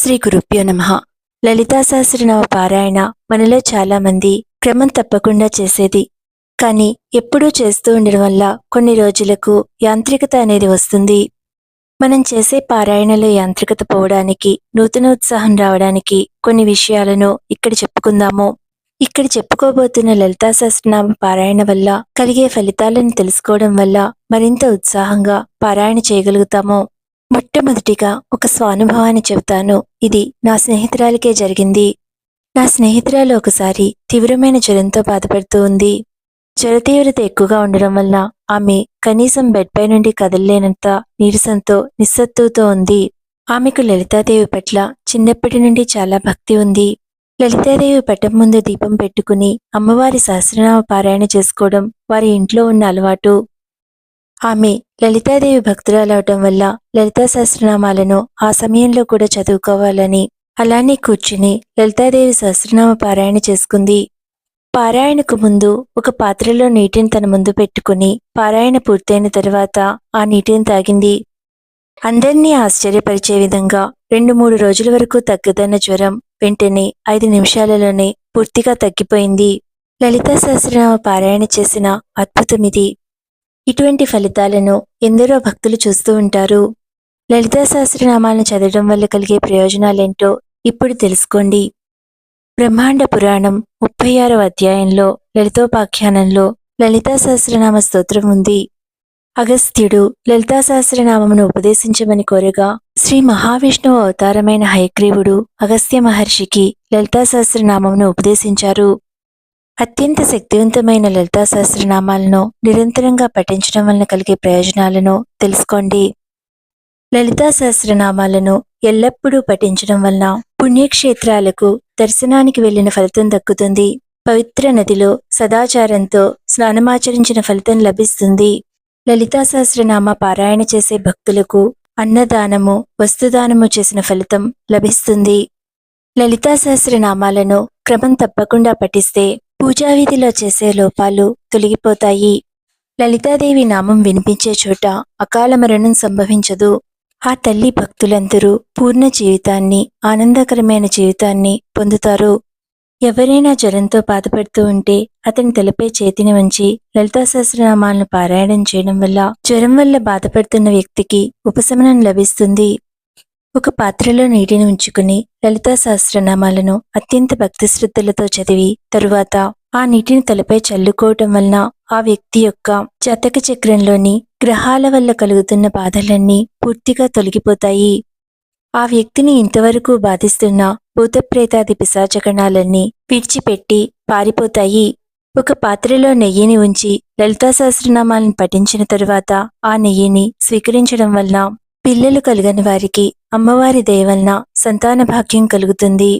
శ్రీ గురుభ్యో నమ. లలితా సహస్రనామ పారాయణ మనలో చాలామంది క్రమం తప్పకుండా చేసేది. కానీ ఎప్పుడూ చేస్తూ ఉండడం వల్ల కొన్ని రోజులకు యాంత్రికత అనేది వస్తుంది. మనం చేసే పారాయణలో యాంత్రికత పోవడానికి నూతన ఉత్సాహం రావడానికి కొన్ని విషయాలను ఇక్కడ చెప్పుకుందాము. ఇక్కడ చెప్పుకోబోతున్న లలితా సహస్రనామ పారాయణ వల్ల కలిగే ఫలితాలను తెలుసుకోవడం వల్ల మరింత ఉత్సాహంగా పారాయణ చేయగలుగుతాము. మొట్టమొదటిగా ఒక స్వానుభవాన్ని చెబుతాను. ఇది నా స్నేహితురాలికే జరిగింది. నా స్నేహితురాలు ఒకసారి తీవ్రమైన జ్వరంతో బాధపడుతూ ఉంది. జ్వర తీవ్రత ఎక్కువగా ఉండడం వల్ల ఆమె కనీసం బెడ్ పై నుండి కదలలేనంత నీరసంతో నిస్సత్తుతో ఉంది. ఆమెకు లలితాదేవి పట్ల చిన్నప్పటి నుండి చాలా భక్తి ఉంది. లలితాదేవి పట్టం ముందు దీపం పెట్టుకుని అమ్మవారి సహస్రనామ పారాయణ చేసుకోవడం వారి ఇంట్లో ఉన్న అలవాటు. ఆమె లలితాదేవి భక్తురాలవటం వల్ల లలితా సహస్రనామాలను ఆ సమయంలో కూడా చదువుకోవాలని అలానే కూర్చుని లలితాదేవి సహస్రనామ పారాయణ చేసుకుంది. పారాయణకు ముందు ఒక పాత్రలో నీటిని తన ముందు పెట్టుకుని పారాయణ పూర్తయిన తర్వాత ఆ నీటిని తాగింది. అందర్నీ ఆశ్చర్యపరిచే విధంగా రెండు మూడు రోజుల వరకు తగ్గదన్న జ్వరం వెంటనే ఐదు నిమిషాలలోనే పూర్తిగా తగ్గిపోయింది. లలితా సహస్రనామ పారాయణ చేసిన అద్భుతమిది. ఇటువంటి ఫలితాలను ఎందరో భక్తులు చూస్తూ ఉంటారు. లలితా సహస్రనామాలను చదవడం వల్ల కలిగే ప్రయోజనాలేంటో ఇప్పుడు తెలుసుకోండి. బ్రహ్మాండ పురాణం ముప్పై ఆరవ అధ్యాయంలో లలితోపాఖ్యానంలో లలితా సహస్రనామ స్తోత్రం ఉంది. అగస్త్యుడు లలితా సహస్రనామమును ఉపదేశించమని కోరగా శ్రీ మహావిష్ణువు అవతారమైన హయగ్రీవుడు అగస్త్య మహర్షికి లలితా సహస్రనామమును ఉపదేశించారు. అత్యంత శక్తివంతమైన లలితా సహస్రనామాలను నిరంతరంగా పఠించడం వలన కలిగే ప్రయోజనాలను తెలుసుకోండి. లలితా సహస్రనామాలను ఎల్లప్పుడూ పఠించడం వలన పుణ్యక్షేత్రాలకు దర్శనానికి వెళ్ళిన ఫలితం దక్కుతుంది. పవిత్ర నదిలో సదాచారంతో స్నానమాచరించిన ఫలితం లభిస్తుంది. లలితా సహస్రనామ పారాయణ చేసే భక్తులకు అన్నదానము వస్తుదానము చేసిన ఫలితం లభిస్తుంది. లలితా సహస్రనామాలను క్రమం తప్పకుండా పఠిస్తే పూజావిధిలో చేసే లోపాలు తొలగిపోతాయి. లలితాదేవి నామం వినిపించే చోట అకాల మరణం సంభవించదు. ఆ తల్లి భక్తులందరూ పూర్ణ జీవితాన్ని ఆనందకరమైన జీవితాన్ని పొందుతారు. ఎవరైనా జ్వరంతో బాధపడుతూ ఉంటే అతని తలపై చేతిని వంచి లలితా సహస్రనామాలను పారాయణం చేయడం వల్ల జ్వరం వల్ల బాధపడుతున్న వ్యక్తికి ఉపశమనం లభిస్తుంది. ఒక పాత్రలో నీటిని ఉంచుకుని లలితా సహస్రనామాలను అత్యంత భక్తి శ్రద్ధలతో చదివి తరువాత ఆ నీటిని తలపై చల్లుకోవటం వలన ఆ వ్యక్తి యొక్క జతక చక్రంలోని గ్రహాల వల్ల కలుగుతున్న బాధలన్నీ పూర్తిగా తొలగిపోతాయి. ఆ వ్యక్తిని ఇంతవరకు బాధిస్తున్న భూతప్రేతాది పిశాచకణాలన్నీ విడిచిపెట్టి పారిపోతాయి. ఒక పాత్రలో నెయ్యిని ఉంచి లలితా సహస్రనామాలను పఠించిన తరువాత ఆ నెయ్యిని స్వీకరించడం వలన పిల్లలు కలగని వారికి అమ్మవారి దయవలన సంతాన భాగ్యం కలుగుతుంది.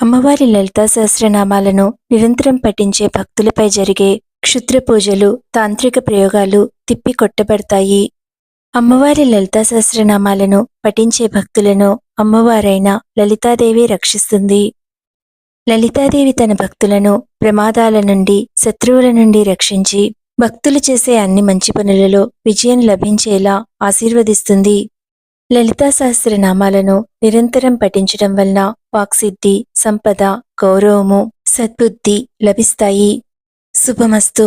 అమ్మవారి లలితా సహస్రనామాలను నిరంతరం పఠించే భక్తులపై జరిగే క్షుద్ర పూజలు తాంత్రిక ప్రయోగాలు తిప్పి కొట్టబడతాయి అమ్మవారి లలితా సహస్రనామాలను పఠించే భక్తులను అమ్మవారైన లలితాదేవి రక్షిస్తుంది. లలితాదేవి తన భక్తులను ప్రమాదాల నుండి శత్రువుల నుండి రక్షించి భక్తులు చేసే అన్ని మంచి పనులలో విజయం లభించేలా ఆశీర్వదిస్తుంది. లలితా సహస్రనామాలను నిరంతరం పఠించడం వలన వాక్సిద్ధి సంపద గౌరవము సద్బుద్ధి లభిస్తాయి. శుభమస్తు.